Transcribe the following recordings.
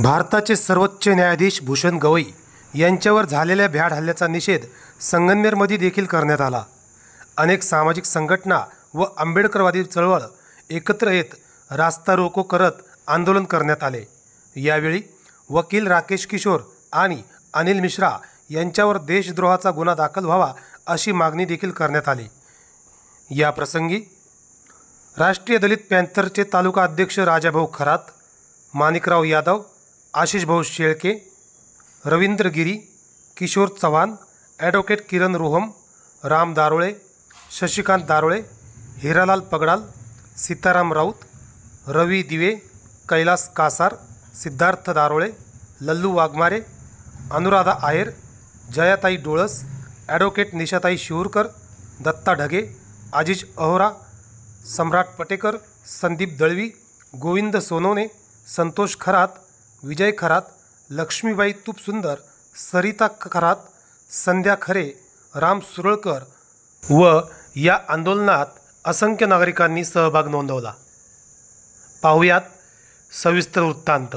भारताचे सर्वोच्च न्यायाधीश भूषण गवई यांच्यावर झालेल्या भ्याड हल्ल्याचा निषेध संगमनेरमध्ये देखील करण्यात आला. अनेक सामाजिक संघटना व आंबेडकरवादी चळवळ एकत्र येत रास्ता रोको करत आंदोलन करण्यात आले. यावेळी वकील राकेश किशोर आणि अनिल मिश्रा यांच्यावर देशद्रोहाचा गुन्हा दाखल व्हावा अशी मागणी देखील करण्यात आली. या प्रसंगी राष्ट्रीय दलित पॅन्थरचे तालुका अध्यक्ष राजाभाऊ खरात माणिकराव यादव आशिषभाऊ शेळके रवींद्र गिरी किशोर चव्हाण ॲडव्होकेट किरण रोहम राम दारोळे शशिकांत दारोळे हिरालाल पगडाल सीताराम राऊत रवी दिवे कैलास कासार सिद्धार्थ दारोळे लल्लू वाघमारे अनुराधा आयर जयाताई डोळस ॲडव्होकेट निशाताई शिवूरकर दत्ता ढगे आजिज अहोरा सम्राट पटेकर संदीप दळवी गोविंद सोनवणे संतोष खरात विजय खरात लक्ष्मीबाई तुपसुंदर सरिता खरात संध्या खरे राम सुरळकर व या आंदोलनात असंख्य नागरिकांनी सहभाग नोंदवला. पाहुयात सविस्तर वृत्तांत.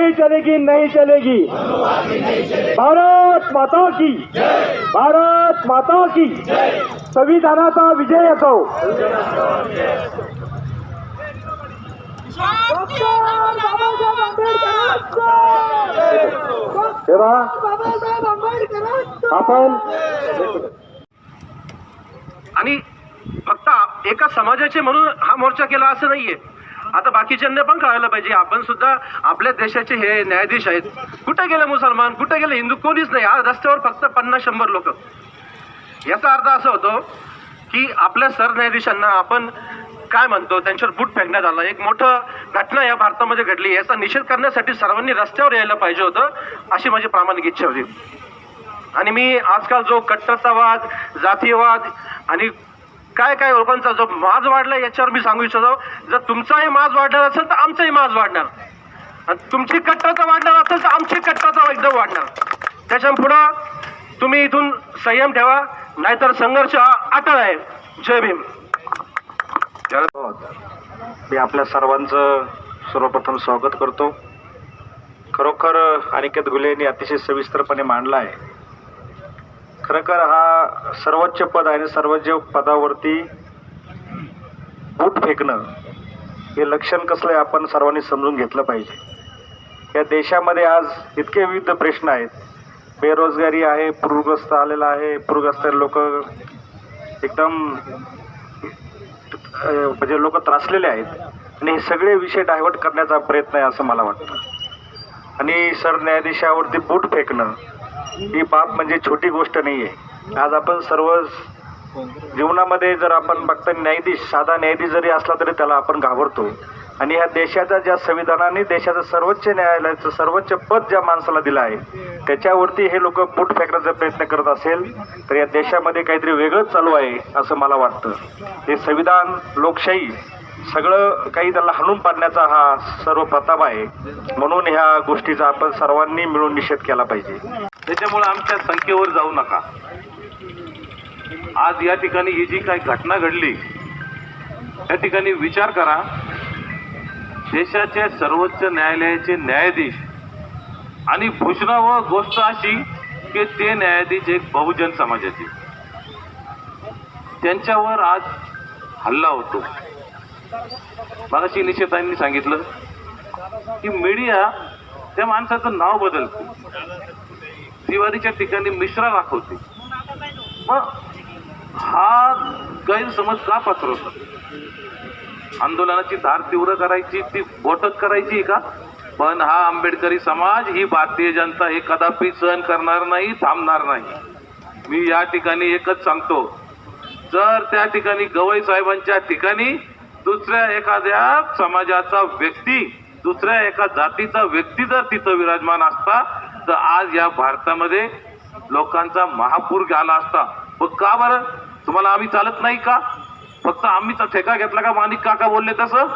नहीं चलेगी नहीं चलेगी। भारत माता की भारत माता की संविधानाचा विजय असो। तेव्हा आपण आणि फक्त एका समाजाचे म्हणून हा मोर्चा केला असं नाहीये. आता बाकीच्यांना पण कळायला पाहिजे. आपण सुद्धा आपल्या देशाचे हे न्यायाधीश आहेत. कुठे गेले मुसलमान? कुठे गेले हिंदू? कोणीच नाही. आज रस्त्यावर फक्त पन्नास शंभर लोक. याचा अर्थ असा होतो की आपल्या सरन्यायाधीशांना आपण काय म्हणतो? त्यांच्यावर बूट फेकण्यात आला. एक मोठं घटना या भारतामध्ये घडली. याचा निषेध करण्यासाठी सर्वांनी रस्त्यावर यायला पाहिजे होतं अशी माझी प्रामाणिक इच्छा होती. आणि मी आजकाल जो कट्टरतावाद जातीयवाद आणि काय काय लोकांचा जो माज वाढला याच्यावर मी सांगू इच्छितो. जर तुमचाही माज वाढणार असेल तर आमचाही माज वाढणार. आणि तुमची कट्टाचा वाढणार असेल तर आमची कट्टाचा एकदम वाढणार. त्याच्या पुढं तुम्ही इथून संयम ठेवा नाहीतर संघर्ष हा अटळ आहे. जय भीम. मी आपल्या सर्वांचं सर्वप्रथम स्वागत करतो. खरोखर अनिकेत गुले यांनी अतिशय सविस्तरपणे मांडला आहे. खरोखर हा सर्वोच्च पद आहे आणि सर्वोच्च पदावरती बूट फेकणं हे लक्षण कसलं आहे आपण सर्वांनी समजून घेतलं पाहिजे. या देशामध्ये आज इतके विविध प्रश्न आहेत. बेरोजगारी आहे पूरग्रस्त आलेला आहे पूरग्रस्त लोक एकदम म्हणजे लोक त्रासलेले आहेत. आणि हे सगळे विषय डायव्हर्ट करण्याचा प्रयत्न आहे असं मला वाटतं. आणि सरन्यायाधीशावरती बूट फेकणं ही बाब म्हणजे छोटी गोष्ट नाही आहे आज आपण सर्व जीवनामध्ये जर आपण बघता न्यायाधीश साधा न्यायाधीश जरी असला तरी त्याला आपण घाबरतो. आणि ह्या देशाच्या ज्या संविधानाने देशाचं सर्वोच्च न्यायालयाचं सर्वोच्च पद ज्या माणसाला दिलं आहे त्याच्यावरती हे लोक फूट फेकण्याचा प्रयत्न करत असेल तर या देशामध्ये काहीतरी वेगळंच चालू आहे असं मला वाटतं. हे संविधान लोकशाही सगळं काही त्याला हाणून पाडण्याचा हा सर्व प्रताप आहे. म्हणून ह्या गोष्टीचा आपण सर्वांनी मिळून निषेध केला पाहिजे. त्याच्यामुळे आमच्या संख्येवर जाऊ नका. आज या ठिकाणी ही जी काही घटना घडली या ठिकाणी विचार करा. देशाच्या सर्वोच्च न्यायालयाचे न्यायाधीश आणि भूषणावं गोष्ट अशी की ते न्यायाधीश एक बहुजन समाजाचे. त्यांच्यावर आज हल्ला होतो. मगाशी निषेधांनी सांगितलं की मीडिया त्या माणसाचं नाव बदलते. दिवाळीच्या ठिकाणी मिश्रा दाखवते. मग हा गैरसमज का पसरवतो? आंदोलनाची धार तीव्र करायची ती बोटक करायची का? पण हा आंबेडकरी समाज ही भारतीय जनता हे कदापि सहन करणार नाही थांबणार नाही. मी या ठिकाणी एकच सांगतो. जर त्या ठिकाणी गवई साहेबांच्या ठिकाणी दुसऱ्या एखाद्या समाजाचा व्यक्ती दुसऱ्या एका जातीचा व्यक्ती जर तिथं विराजमान असता तर आज या भारतामध्ये लोकांचा महापूर आला असता. मग का बरं? तुम्हाला आम्ही चालत नाही का? फक्त आम्हीच ठेका घेतला का? माणिक काका बोलले तसं?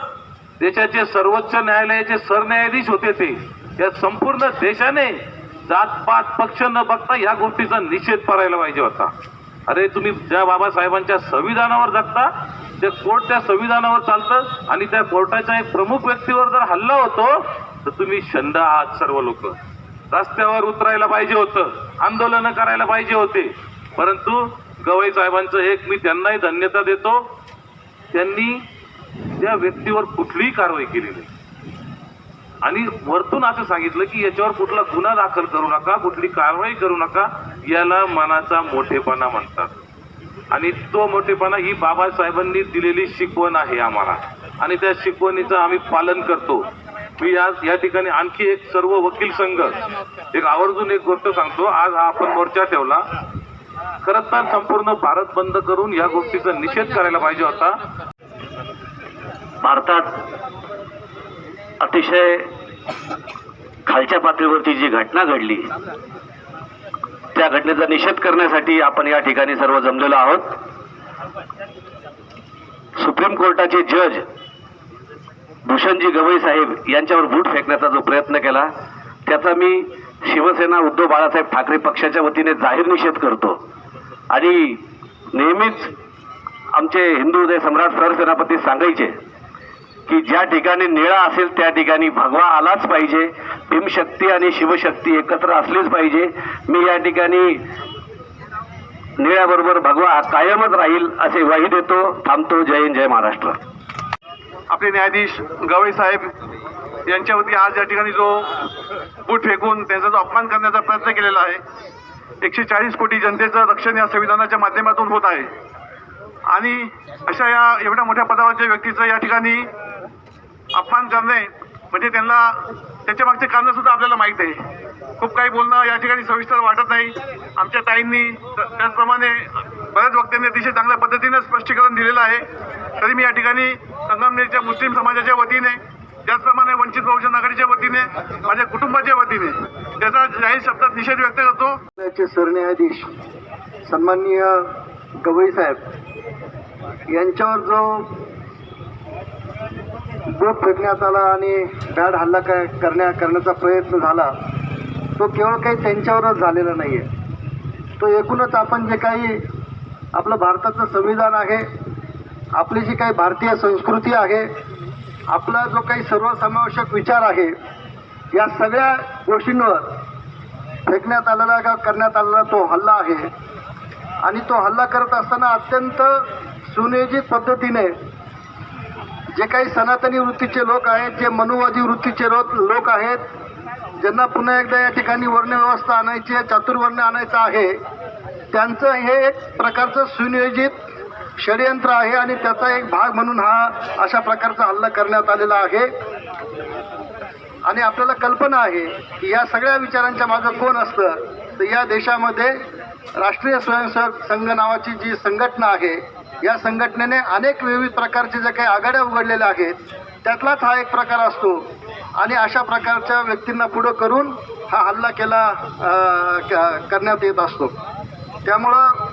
देशाचे सर्वोच्च न्यायालयाचे सरन्यायाधीश होते ते. या संपूर्ण देशाने जातपात पक्ष न बघता या गोष्टीचा निषेध करायला पाहिजे होता. अरे तुम्ही ज्या बाबासाहेबांच्या संविधानावर जगता ते कोर्ट त्या संविधानावर चालतं आणि त्या कोर्टाच्या एक प्रमुख व्यक्तीवर जर हल्ला होतो तर तुम्ही शंड आहात सर्व लोक. रस्त्यावर उतरायला पाहिजे होतं. आंदोलनं करायला पाहिजे होते. परंतु गवई साहेबांचं एक मी त्यांनाही धन्यता देतो. त्यांनी त्या व्यक्तीवर कुठलीही कारवाई केली नाही. आणि वरतून असं सांगितलं की याच्यावर कुठला गुन्हा दाखल करू नका कुठली कारवाई करू नका याला मनाचा मोठेपणा म्हणतात. आणि तो मोठेपणा ही बाबासाहेबांनी दिलेली शिकवण आहे आम्हाला. आणि त्या शिकवणीचं आम्ही पालन करतो. मी आज या ठिकाणी आणखी एक सर्व वकील संघ एक आवर्जून एक गोष्ट सांगतो आज हा आपण मोर्चा ठेवला. खरंच तर संपूर्ण भारत बंद करून या गोष्टीचा निषेध करायला पाहिजे होता. भारतात अतिशय खालच्या पातळीवरती जी घटना घडली त्या घटनेचा निषेध करण्यासाठी आपण या ठिकाणी सर्व जमलेलो आहोत. सुप्रीम कोर्टाचे जज भूषणजी गवई साहेब यांच्यावर बूट फेकण्याचा जो प्रयत्न केला त्याचा मी शिवसेना उद्धव बाळासाहेब ठाकरे पक्षाच्या वतीने जाहीर निषेध करतो. आणि नेहमीच आमचे हिंदू हृदय सम्राट सरसेनापती सांगायचे की ज्या ठिकाणी निळा असेल त्या ठिकाणी भगवा आलाच पाहिजे भीमशक्ती आणि शिवशक्ती एकत्र असलीच पाहिजे. मी या ठिकाणी निळ्याबरोबर भगवा कायमच राहील असे वाही देतो थांबतो. जय हिंद जय महाराष्ट्र. आपले न्यायाधीश गवई साहेब यांच्यावरती आज या ठिकाणी जो बूट फेकून त्यांचा जो अपमान करण्याचा प्रयत्न केलेला आहे एकशे चाळीस कोटी जनतेचं रक्षण या संविधानाच्या माध्यमातून होत आहे. आणि अशा या एवढ्या मोठ्या पदावरच्या व्यक्तीचं या ठिकाणी अपमान करणे म्हणजे त्यांना त्याच्या मागचे कारण सुद्धा आपल्याला माहीत आहे. खूप काही बोलणं या ठिकाणी सविस्तर वाटत नाही. आमच्या ताईंनी त्याचप्रमाणे बऱ्याच वक्त्यांनी अतिशय चांगल्या पद्धतीने स्पष्टीकरण दिलेलं आहे. तरी मी या ठिकाणी संगमनेरच्या मुस्लिम समाजाच्या वतीने त्याचप्रमाणे वंचित बहुजन आघाडीच्या वतीने माझ्या कुटुंबाच्या वतीने त्याचा जाहीर शब्दात निषेध व्यक्त करतो. सरन्यायाधीश सन्माननीय गवई साहेब यांच्यावर जो बोट फेकण्यात आला आणि बॅड हल्ला काय करण्या करण्याचा प्रयत्न झाला तो केवळ काही त्यांच्यावरच झालेला नाही आहे तो एकूणच आपण जे काही आपलं भारताचं संविधान आहे. आपली जी काही भारतीय संस्कृती आहे. आपला जो काही सर्वसमावेशक विचार आहे या सगळ्या गोष्टींवर फेकण्यात आलेला का करण्यात आलेला तो हल्ला आहे. आणि तो हल्ला करत असताना अत्यंत सुनियोजित पद्धतीने जे काही सनातनी वृत्तीचे लोक आहेत जे मनुवादी वृत्तीचे लोक लोक आहेत ज्यांना पुन्हा एकदा या ठिकाणी वर्णव्यवस्था आणायची आहे चातुर्वर्ण आणायचं आहे त्यांचं हे एक प्रकारचं सुनियोजित षडयंत्र आहे आणि त्याचा एक भाग म्हणून हा अशा प्रकारचा हल्ला करण्यात आलेला आहे. आणि आपल्याला कल्पना आहे की या सगळ्या विचारांच्या मागं कोण असतं? तर या देशामध्ये राष्ट्रीय स्वयंसेवक संघ नावाची जी संघटना आहे या संघटनेने अनेक विविध प्रकारचे जे काही आघाड्या उघडलेल्या आहेत त्यातलाच हा एक प्रकार असतो. आणि अशा प्रकारच्या व्यक्तींना पुढं करून हा हल्ला केला क- करण्यात येत असतो. त्यामुळं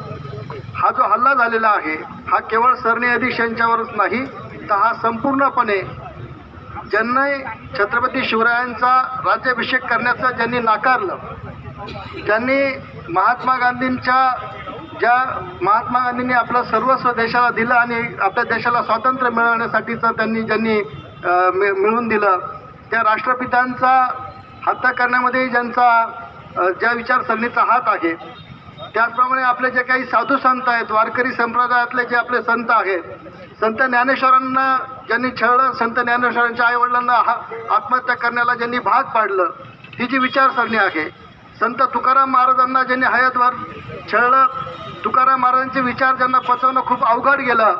हा जो हल्ला झालेला आहे हा केवळ सरन्यायाधीश यांच्यावरच नाही तर हा संपूर्णपणे ज्यांनी छत्रपती शिवरायांचा राज्याभिषेक करण्याचं ज्यांनी नाकारलं त्यांनी महात्मा गांधींच्या ज्या महात्मा गांधींनी आपलं सर्वस्व देशाला दिलं आणि आपल्या देशाला स्वातंत्र्य मिळवण्यासाठीचं त्यांनी ज्यांनी मि- मिळवून दिलं त्या राष्ट्रपितांचा हत्या करण्यामध्ये ज्यांचा ज्या विचारसरणीचा हात आहे त्याचप्रमाणे आपले जे काही साधू संत आहेत वारकरी संप्रदायातले जे आपले संत आहेत संत ज्ञानेश्वरांना ज्यांनी छळलं संत ज्ञानेश्वरांच्या आईवडिलांना हा आत्महत्या करण्याला ज्यांनी भाग पाडलं ही जी विचारसरणी आहे. संत तुकाराम महाराजांना ज्यांनी हयातभर छळलं तुकाराम महाराजांचे विचार ज्यांना पचवणं खूप अवघड गेलं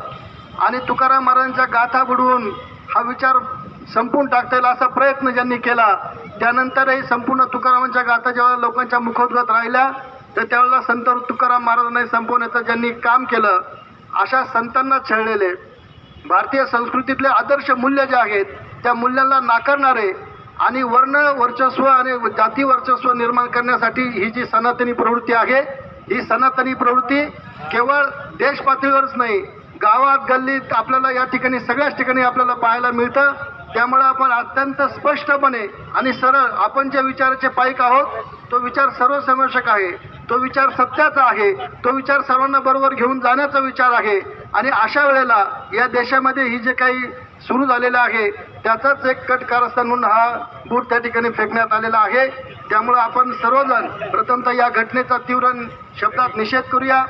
आणि तुकाराम महाराजांच्या गाथा बुडवून हा विचार संपून टाकता येईल असा प्रयत्न ज्यांनी केला त्यानंतरही संपूर्ण तुकारामांच्या गाथा जेव्हा लोकांच्या मुखोद्गत राहिल्या तर त्यावेळेला संत तुकाराम महाराजांनी संपवण्याचं ज्यांनी काम केलं अशा संतांना छळलेले. भारतीय संस्कृतीतले आदर्श मूल्य जे आहेत त्या मूल्यांना नाकारणारे आणि वर्ण वर्चस्व आणि जाती वर्चस्व निर्माण करण्यासाठी ही जी सनातनी प्रवृत्ती आहे ही सनातनी प्रवृत्ती केवळ देश पातळीवरच नाही गावात गल्लीत आपल्याला या ठिकाणी सगळ्याच ठिकाणी आपल्याला पाहायला मिळतं. त्यामुळे आपण अत्यंत स्पष्टपणे आणि सरळ आपण ज्या विचाराचे पाईक आहोत तो विचार सर्वसमावेशक आहे. तो विचार सत्याचा आहे. तो विचार सर्वांना बरोबर घेऊन जाण्याचा विचार आहे. आणि अशा वेळेला या देशामध्ये ही जे काही सुरू झालेलं आहे त्याचाच एक कट कारस्थान म्हणून हा बूट त्या ठिकाणी फेकण्यात आलेला आहे. त्यामुळं आपण सर्वजण प्रथमतः या घटनेचा तीव्र शब्दात निषेध करूया.